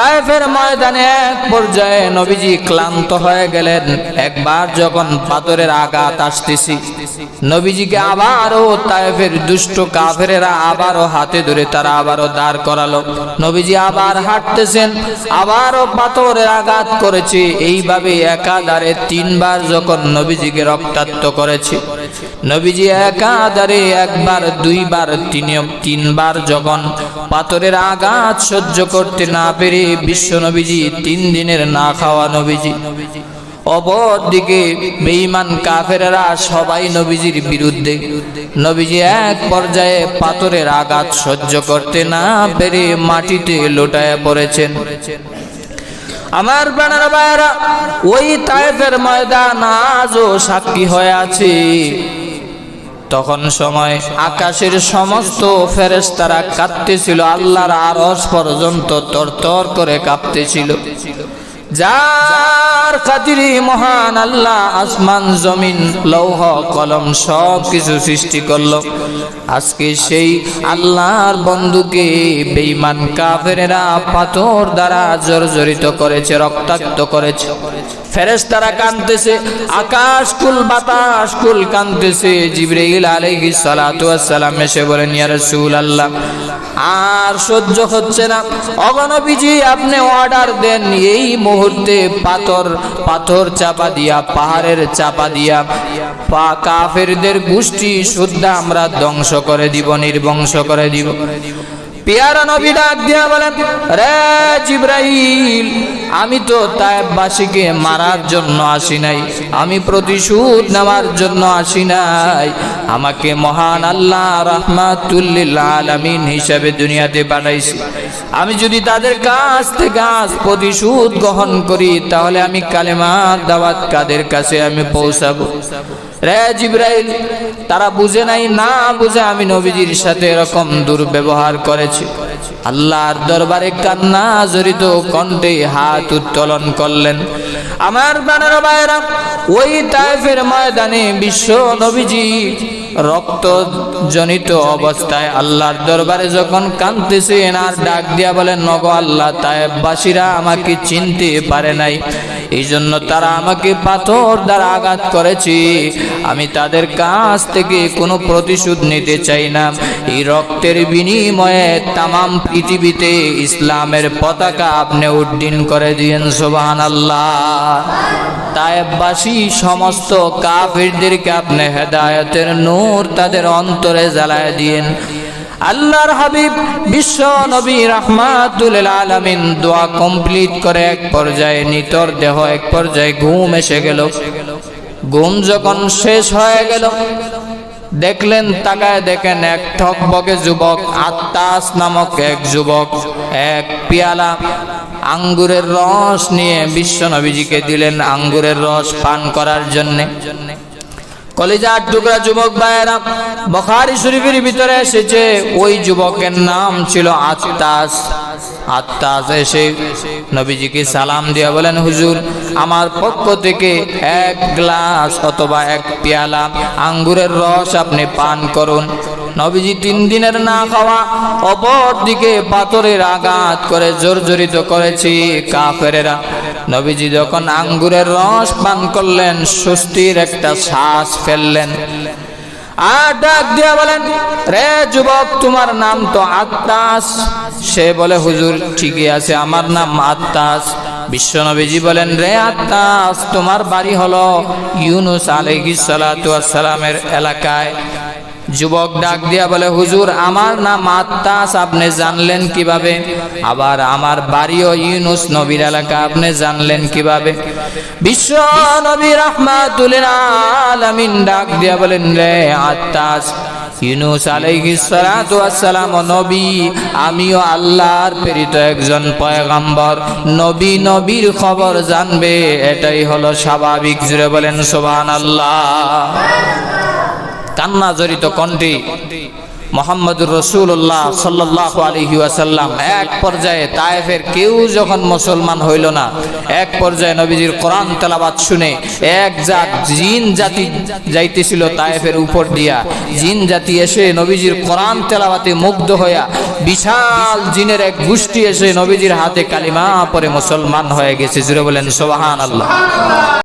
তায়েফের ময়দানে এক পর্যায়ে নবীজি ক্লান্ত হয়ে গেলেন। একবার যখন পাথরের আঘাত আসতেছি, নবীজিকে আবারও তায়েফের দুষ্ট কাফেরেরা আবারও হাতে ধরে তারা আবারও দাঁড় করালো। নবীজি আবার হাঁটতেছেন, আবারও পাথরের আঘাত করেছে। এইভাবে একাধারে তিনবার যখন নবীজিকে রক্তাক্ত করেছে নবীজি একাধারে একবার, দুইবার তিন তিনবার যখন পাথরের আঘাত সহ্য করতে না পেরে বিশ্ব নবীজি তিন দিনের না খাওয়া নবীজি। অপর দিকে কাফেরেরা সবাই নবীজির বিরুদ্ধে। নবীজি এক পর্যায়ে পাথরের আঘাত সহ্য করতে না পেরে মাটিতে লোটায় পড়েছেন। আমার বেনার বাইরা ওই তায়েফের ময়দান আজও সাক্ষী হয়ে আছে। তখন সময় আকাশের সমস্ত ফেরেস্তারা কাঁদতেছিল, আল্লাহর আরস পর্যন্ত তর তর করে কাঁপতেছিল। যার খাতিরে মহান আল্লাহ আসমান, জমিন, লৌহ, কলম সব কিছু সৃষ্টি করল। আজকে সেই আল্লাহর বন্ধুকে বেঈমান কাফেরেরা পাথর দ্বারা জর্জরিত করেছে, রক্তাক্ত করেছে। ফেরেশতারা কাঁদতেছে, আকাশ কুল, বাতাস কুল কাঁদতেছে। জিবরাইল আলাইহিস সালাতু ওয়াস সালাম এসে বলেন, ইয়া রাসূলুল্লাহ আর সহ্য হচ্ছে না। অগণবীজি আপনি অর্ডার দেন এই মুহূর্তে পাথর পাথর চাপা দিয়া, পাহাড়ের চাপা দিয়া। পা কাফেরদের গোষ্ঠী শুদ্ধা আমরা ধ্বংস করে দিব, নির্বংশ করে দিব। পেয়ারা নবী ডাক দিয়া বলেন, রে জিব্রাইল আমি তো তায়েববাসীকে মারার জন্য আসি নাই। আমি প্রতিশোধ নেওয়ার জন্য আসি নাই। আমাকে মহান আল্লাহ রহমাতুল্লিল আলামিন হিসাবে দুনিয়াতে পাঠাইছি আমি যদি তাদের কাছ থেকে আজ প্রতিশোধ গ্রহণ করি, তাহলে আমি কালেমার দাওয়াত কাদের কাছে আমি পৌঁছাবো? রে জিব্রাইল, তারা বুঝে নাই, না বুঝে আমি নবীজির সাথে এরকম দুর্ব্যবহার করেছি। আল্লাহর দরবারে কান্না জড়িত কণ্ঠে হাত উত্তোলন করলেন। আমার বানার ভাইরা ওই টাইফের ময়দানে বিশ্ব নবীজি রক্ত জনিত অবস্থায় আল্লাহর দরবারে যখন কাঁদতেছেন আর ডাক দিয়া বলেন, নগ আল্লাহ তাইবাসীরা আমাকে চিনতে পারে নাই। এই জন্য তারা আমাকে পাথর দ্বারা আঘাত করেছে। আমি তাদের কাছ থেকে কোনো প্রতিশোধ নিতে চাই না। এই রক্তের বিনিময়ে তামাম পৃথিবীতে ইসলামের পতাকা আপনি উড্ডীন করে দিয়েন সোবান আল্লাহ তায়েববাসী সমস্ত কাফিরদেরকে আপনি হেদায়তের নূর তাদের অন্তরে জ্বালায় দিয়েন। আল্লাহর হাবিব বিশ্ব নবী রহমাতুল আলামিন দোয়া কমপ্লিট করে এক পর্যায়ে নিতর দেহ এক পর্যায়ে ঘুম এসে গেল। ঘুম যখন শেষ হয়ে গেল, দেখলেন তাকায় দেখেন এক ঠকবকে যুবক আত্মাস নামক এক যুবক, এক পিয়ালা, আঙ্গুরের রস নিয়ে বিশ্ব নবীজিকে দিলেন আঙ্গুরের রস পান করার জন্যে। কলিজার টুকরা যুবক ভাইয়েরা, বখারি শরীফের ভিতরে এসেছে, ওই যুবকের নাম ছিল আত্মাস আত্মাস এসে নবীজিকে সালাম দিয়া বলেন, হুজুর, আমার পক্ষ থেকে এক গ্লাস অথবা এক পেয়ালা আঙ্গুরের রস আপনি পান করুন। নবীজি তিন দিনের না খাওয়া অপর দিকে পাথরের আঘাত করে জর্জরিত করেছি কাফেরেরা। নবীজি যখন আঙ্গুরের রস পান করলেন স্বস্তির একটা শ্বাস ফেললেন। আর ডাক দিয়া বলেন, রে যুবক, তোমার নাম তো আত্মাস। সে বলে, হুজুর, ঠিকই আছে, আমার নাম আত্মাস। বিশ্বনবীজি বলেন, রে আত্মাস, তোমার বাড়ি হলো ইউনুস ওয়াস সালামের এলাকায়। যুবক ডাক দিয়া বলে, হুজুর, আমার নাম আত্মাস আপনি জানলেন কীভাবে? আবার, আমার বাড়িও ইউনুস নবীর এলাকা, আপনি জানলেন কীভাবে? বিশ্ব নবী রহমাতুল আলামিন ডাক দিয়া বলেন, রে আত্মাস ইউনুস আলাইহিস সালাতু ওয়াস সালাম নবী, আমিও আল্লাহর প্রেরিত একজন পয়গম্বর। নবী নবীর খবর জানবে, এটাই হলো স্বাভাবিক। জুড়ে বলেন, সুবহানাল্লাহ। কান্না জড়িত কণ্ঠে মোহাম্মদুর রসুল্লাহ সাল্লাহ আলহি ওয়াসাল্লাম এক পর্যায়ে তায়েফের কেউ যখন মুসলমান হইল না, এক পর্যায়ে নবীজির কোরআন তেলাবাত শুনে এক জাত জিন জাতি যাইতেছিল তায়েফের উপর দিয়া। জিন জাতি এসে নবীজির কোরআন তেলাবাতে মুগ্ধ হইয়া বিশাল জিনের এক গোষ্ঠী এসে নবীজির হাতে কালিমা পরে মুসলমান হয়ে গেছে। জুড়ে বলেন সোবাহান আল্লাহ